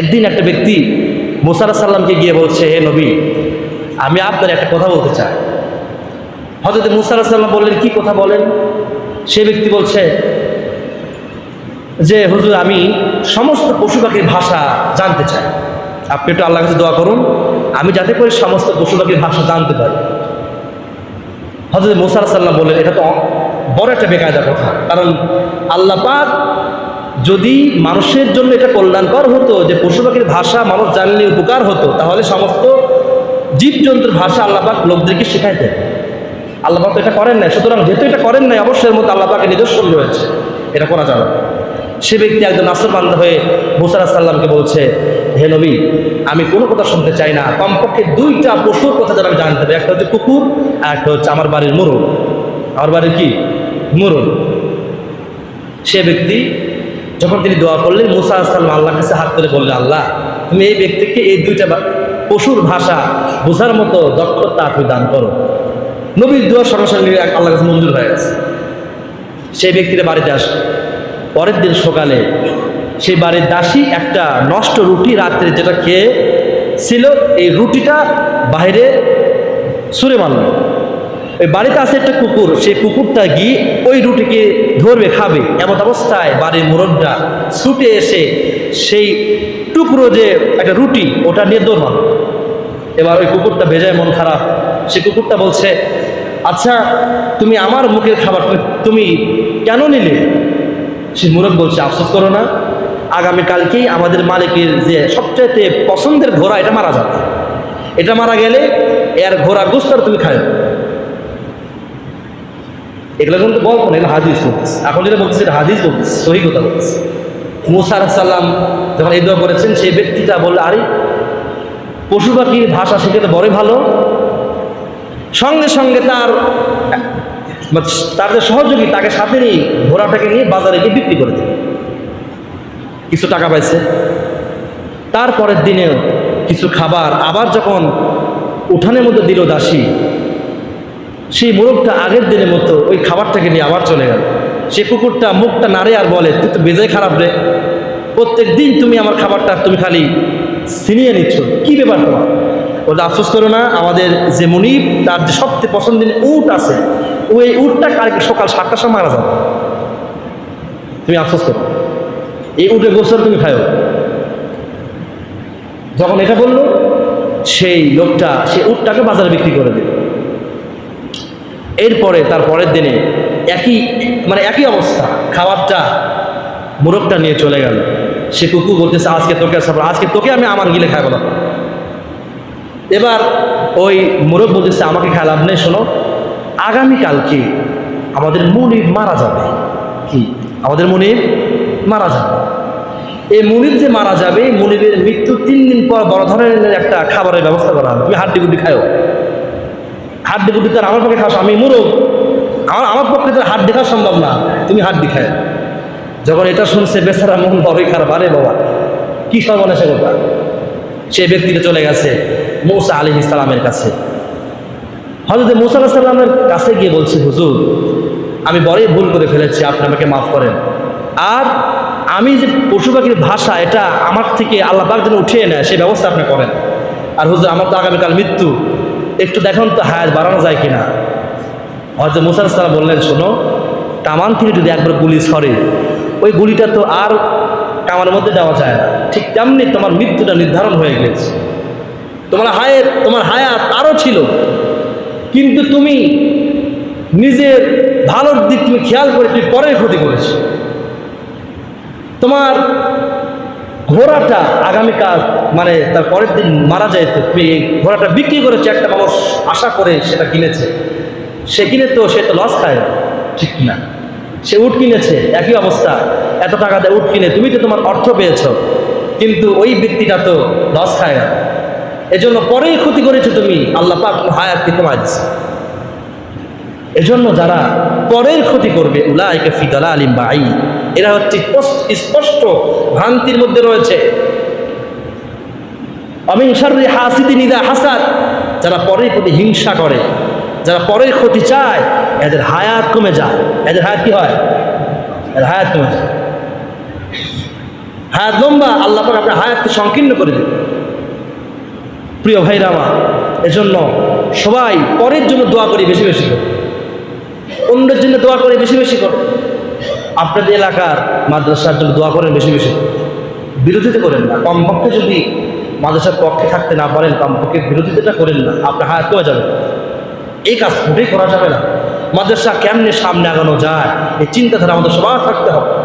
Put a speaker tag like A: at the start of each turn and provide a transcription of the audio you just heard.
A: একদিন একটা ব্যক্তি মুসার সাল্লামকে গিয়ে বলছে, হে নবী, আমি আপনার একটা কথা বলতে চাই। হজরত মুসার সাল্লাম বললেন, কি কথা বলেন? সে ব্যক্তি বলছে যে, হুজুর, আমি সমস্ত পশু পাখির ভাষা জানতে চাই। আপনি একটু আল্লাহ কাছে দোয়া করুন, আমি যাতে করে সমস্ত পশু পাখির ভাষা জানতে পারি। হজরত মুসার সাল্লাম বললেন, এটা তো বড় একটা বেকায়দা কথা। কারণ আল্লাহ পাক যদি মানুষের জন্য এটা কল্যাণকর হতো, যে পশু পাখির ভাষা মানুষ জানলে উপকার হতো, তাহলে সমস্ত জীবজন্তুর ভাষা আল্লাহ পাক লোকদেরকে শেখাইতেন। আল্লাহ পাক তো এটা করেন নাই। সুতরাং যেহেতু এটা করেন নাই মধ্যে আল্লাহ পাকের নিদর্শন রয়েছে। এটা করা যাবে সে ব্যক্তি একজন নাসরবান্ধ হয়ে মুসারা সাল্লামকে বলছে, হে নবী, আমি কোনো কথা শুনতে চাই না। কমপক্ষে দুইটা পশুর কথা যারা আমি জানতে পারি। একটা হচ্ছে কুকুর আর একটা হচ্ছে আমার বাড়ির মুরুল আমার বাড়ির কি? মুরুল সে ব্যক্তি যখন তিনি দোয়া করলেন, মুসা আসলাম আল্লাহর কাছে হাত করে বললেন, আল্লাহ, তুমি এই ব্যক্তিকে এই দুইটা পশুর ভাষা বোঝার মতো দক্ষতা তুমি দান করো। নবীর সঙ্গে সঙ্গে আল্লাহ কাছে মঞ্জুর হয়ে গেছে। সেই ব্যক্তিরা বাড়িতে আসে পরের দিন সকালে সেই বাড়ির দাসী একটা নষ্ট রুটি রাত্রে যেটা খেয়ে ছিল, এই রুটিটা বাইরে সুরে মারল। ওই বাড়িতে আছে একটা কুকুর, সেই কুকুরটা গিয়ে ওই রুটিকে ধরবে, খাবে। এমন অবস্থায় বাড়ির মোড়নটা ছুটে এসে সেই টুকরো যে একটা রুটি, ওটা নিয়ে দৌড় মারল। এবার ওই কুকুরটা ভেজায় মন খারাপ। সে কুকুরটা বলছে আচ্ছা তুমি আমার মুখের খাবার তুমি- তুমি কেন নিলে? সে মুরগ বলছে, আফসোস করো না, আগামীকালকেই আমাদের মালিকের যে সবচাইতে পছন্দের ঘোড়া, এটা মারা যাবে। এটা মারা গেলে এর ঘোড়া গুস্তর তুমি খায় এগুলো কিন্তু গল্প না, এগুলো হাদিস বলতেছে। এখন যেটা বলতেছে এটা হাদিস বলতেছে, সহি কথা বলতেছে। মুসার সাল্লাম যখন এই দোয়া করেছেন, সেই ব্যক্তিটা বললে, আরে, পশু পাখির ভাষা শিখে বড় ভালো। সঙ্গে সঙ্গে তার মানে যে সহযোগী, তাকে সাথে নিয়ে ঘোড়াটাকে নিয়ে বাজারে গিয়ে বিক্রি করে দিল। কিছু টাকা পাইছে। তারপরের দিনে কিছু খাবার আবার যখন উঠানের মধ্যে দিল দাসী সেই মোরগটা আগের দিনের মতো ওই খাবারটাকে নিয়ে আবার চলে গেল। সে কুকুরটা মুখটা নাড়ে আর বলে, তুই তো বেজায় খারাপ রে। প্রত্যেক দিন তুমি আমার খাবারটা তুমি খালি ছিনিয়ে নিচ্ছ। কি ব্যাপার তোমার? ওটা আফসোস করো না, আমাদের যে মনিব, তার যে সবচেয়ে পছন্দের উট আছে ওই উটটা কালকে সকাল সাতটার সময় মারা যাবে? তুমি আফসোস করো। এই উটের গোসর তুমি খাও যখন এটা বলল, সেই লোকটা, সেই উটটাকে বাজারে বিক্রি করে দিল। এরপরে তার পরের দিনে একই মানে একই অবস্থা। খাবারটা, মোরগটা নিয়ে চলে গেল। সে কুকুর বলতেছে, আজকে তোকে আজকে তোকে আমি আমার গিলে খাই বলো এবার ওই মোরগ বলতেছে, আমাকে খেলাম নেই, শোনো। আগামীকালকে আমাদের মুনির মারা যাবে? কি? আমাদের মুনির মারা যাবে। এই মুনির যে মারা যাবে, মুনিরের মৃত্যু তিন দিন পর বড় ধরনের একটা খাবারের ব্যবস্থা করা হবে। তুমি হাড্ডি গুড্ডি খাও হাড্ডি গুড্ডি তো আর আমার পক্ষে খাওয়া আমি মুরগ আমার আমার পক্ষে তো হাত দেখা সম্ভব না। তুমি হাত দেখায় যখন এটা শুনছে, বেচারা মন বড়ই খারাপ। আরে বাবা, কি সর্বনাশে কথা। সে ব্যক্তিটা চলে গেছে মৌসা আলী ইসলামের কাছে। হজরত মৌসা আলাহ সাল্লামের কাছে গিয়ে বলছি, হুজুর, আমি বড়ই ভুল করে ফেলেছি। আপনি আমাকে মাফ করেন। আর আমি যে পশু পাখির ভাষা, এটা আমার থেকে আল্লাহ পাক যেন উঠিয়ে নেয় সেই ব্যবস্থা আপনি করেন। আর হুজুর, আমার তো আগামীকাল মৃত্যু। একটু দেখুন তো হায়াত বাড়ানো যায় কিনা। হজরত মুসা সাল্লাম বললেন, শোনো কামান থেকে যদি একবার গুলি সরে, ওই গুলিটা তো আর কামার মধ্যে দেওয়া যায় না। ঠিক তেমনি তোমার মৃত্যুটা নির্ধারণ হয়ে গেছে। তোমার হায়াত তোমার হায়াত আরও ছিল। কিন্তু তুমি নিজের ভালোর দিক তুমি খেয়াল করে তুমি পরের ক্ষতি করেছ। তোমার ঘোড়াটা আগামীকাল মানে তার পরের দিন মারা যায় তো তুমি ঘোড়াটা বিক্রি করেছে একটা মানুষ আশা করে সেটা কিনেছে। সে কিনে তো, সে তো লস খায় ঠিক না। সে উট কিনেছে, একই অবস্থা। এত টাকা দিয়ে উট কিনে, তুমি তো তোমার অর্থ পেয়েছ। কিন্তু ওই ব্যক্তিটা তো লস খায় না। এজন্য পরেই ক্ষতি করেছ তুমি। আল্লাহ পাক হায়াতকে কমায় দিচ্ছে এজন্য যারা পরের ক্ষতি করবে, উলাইকে ফিদালা আলিম বাই এরা হচ্ছে স্পষ্ট- ভ্রান্তির মধ্যে রয়েছে। অমিন শাররি হাসিদি নিদা হাসাদ, যারা পরের প্রতি হিংসা করে, যারা পরের ক্ষতি চায়, এদের হায়াত কমে যায়। এদের হায়াত কি হয়? এদের হায়াত কমে যায়। হায়াত লম্বা, আল্লাহ পাক আপনার হায়াতকে সংকীর্ণ করে দেবে প্রিয় ভাইরা আমার, এজন্য সবাই পরের জন্য দোয়া করি বেশি বেশি করে। অন্যের জন্য দোয়া করে বেশি বেশি করে। আপনাদের এলাকার মাদ্রাসার জন্য দোয়া করেন বেশি বেশি। বিরোধিতা করেন না। কমপক্ষে যদি মাদ্রাসার পক্ষে থাকতে না পারেন, কমপক্ষে বিরোধিতাটা করেন না। আপনার হায়াত কমে যাবে। এই কাজ মোটেই করা যাবে না। মাদ্রাসা কেমনে সামনে আগানো যায়, এই চিন্তাধারা আমাদের সবার থাকতে হবে।